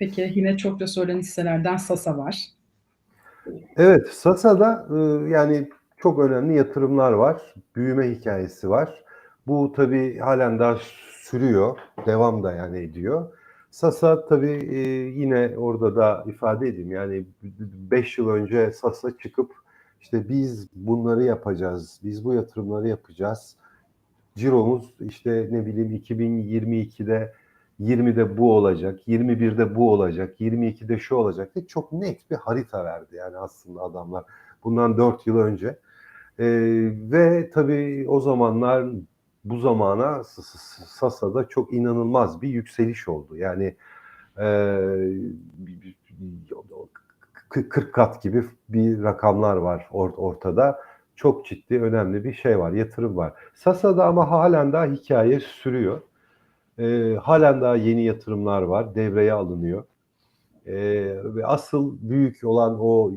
Peki yine çokça söylenen hisselerden Sasa var. Evet, Sasa'da e, yani çok önemli yatırımlar var. Büyüme hikayesi var. Bu tabii halen daha sürüyor. Devam da yani ediyor. Sasa tabii e, yine orada da ifade edeyim. Yani 5 yıl önce Sasa çıkıp işte biz bunları yapacağız, biz bu yatırımları yapacağız. Ciromuz işte ne bileyim 2022'de 20'de bu olacak, 21'de bu olacak, 22'de şu olacak diye çok net bir harita verdi yani aslında adamlar. Bundan 4 yıl önce. Ee, ve tabii o zamanlar bu zamana Sasa'da çok inanılmaz bir yükseliş oldu. Yani e, 40 kat gibi bir rakamlar var ortada. Çok ciddi önemli bir şey var, yatırım var. Sasa'da ama halen daha hikaye sürüyor. E, halen daha yeni yatırımlar var, devreye alınıyor. E, ve asıl büyük olan o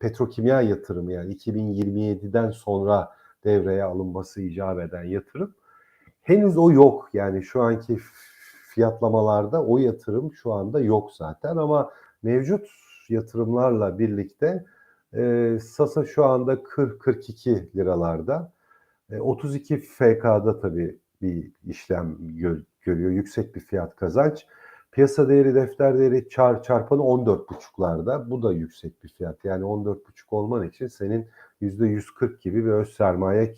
petrokimya yatırımı yani 2027'den sonra devreye alınması icap eden yatırım henüz o yok. Yani şu anki fiyatlamalarda o yatırım şu anda yok zaten ama mevcut yatırımlarla birlikte e, Sasa şu anda 40-42 liralarda. E, 32 FK'da tabii bir işlem gör, görüyor. Yüksek bir fiyat kazanç. Piyasa değeri, defter değeri çar, çarpanı 14,5'larda. Bu da yüksek bir fiyat. Yani 14,5 olman için senin %140 gibi bir öz sermaye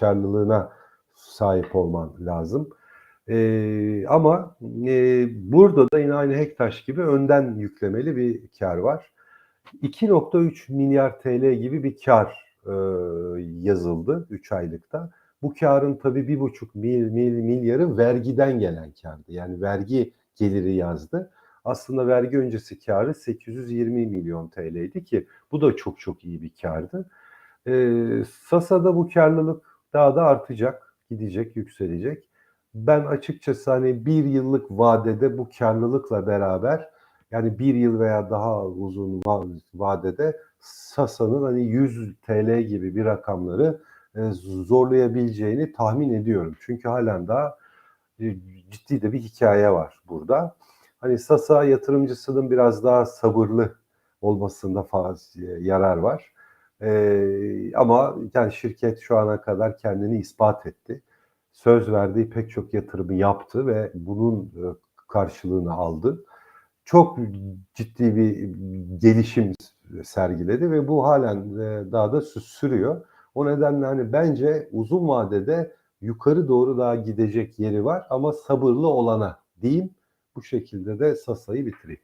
karlılığına sahip olman lazım. Ee, ama e, burada da yine aynı Hektaş gibi önden yüklemeli bir kar var. 2.3 milyar TL gibi bir kar e, yazıldı 3 aylıkta. Bu karın tabii 1.5 mil, mil, milyarı vergiden gelen kardı. Yani vergi geliri yazdı. Aslında vergi öncesi karı 820 milyon TL'ydi ki bu da çok çok iyi bir kardı. E, Sasa'da bu karlılık daha da artacak, gidecek, yükselecek. Ben açıkçası hani bir yıllık vadede bu karlılıkla beraber yani bir yıl veya daha uzun vadede Sasa'nın hani 100 TL gibi bir rakamları zorlayabileceğini tahmin ediyorum. Çünkü halen daha e, ciddi de bir hikaye var burada. Hani Sasa yatırımcısının biraz daha sabırlı olmasında fazla yarar var. Ee, ama yani şirket şu ana kadar kendini ispat etti. Söz verdiği pek çok yatırımı yaptı ve bunun e, karşılığını aldı. Çok ciddi bir gelişim sergiledi ve bu halen e, daha da sürüyor. O nedenle hani bence uzun vadede yukarı doğru daha gidecek yeri var ama sabırlı olana diyeyim. Bu şekilde de Sasa'yı bitireyim.